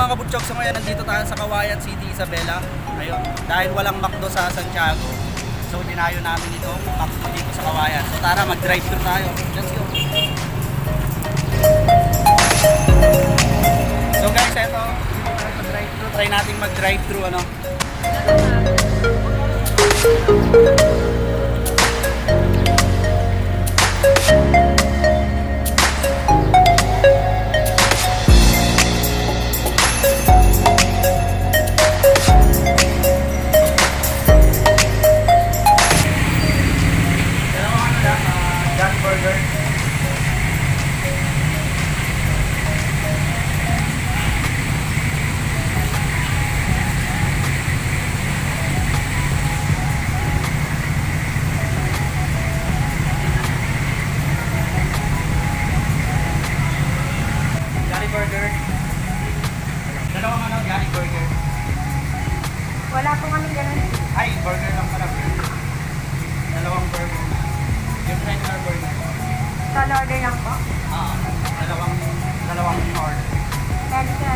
mga kabutchok, so ngayon nandito tayo sa Kawayan City, Isabela. Ayun, dahil walang McDo sa Santiago. So dinayo namin ito, McDo dito sa Kawayan. So tara, mag-drive thru tayo. Let's go. So guys, eto, dito sa drive-thru. Try nating mag-drive-thru, ano. Burger. Johnny Burger. Dalawang ano, Johnny Burger. Wala po kami ganun. Ay, burger lang pala. Solo order lang po. Ah, dalawang, dalawang order. Medicinal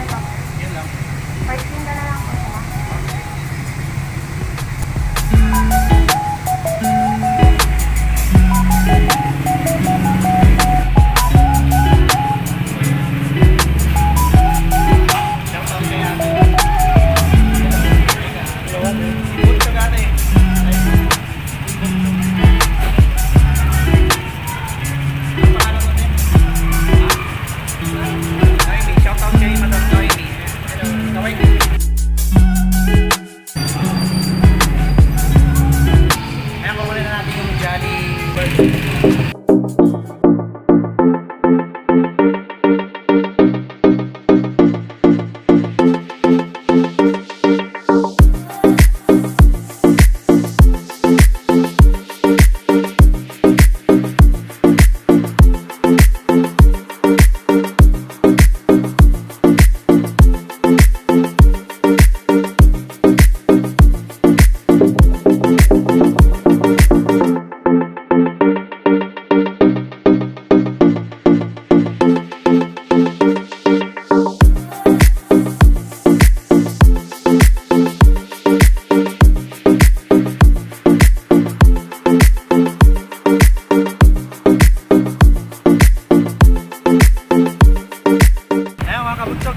coming.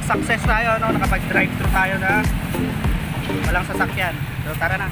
success tayo, no? nakapag-drive through tayo na walang sasakyan. So tara na.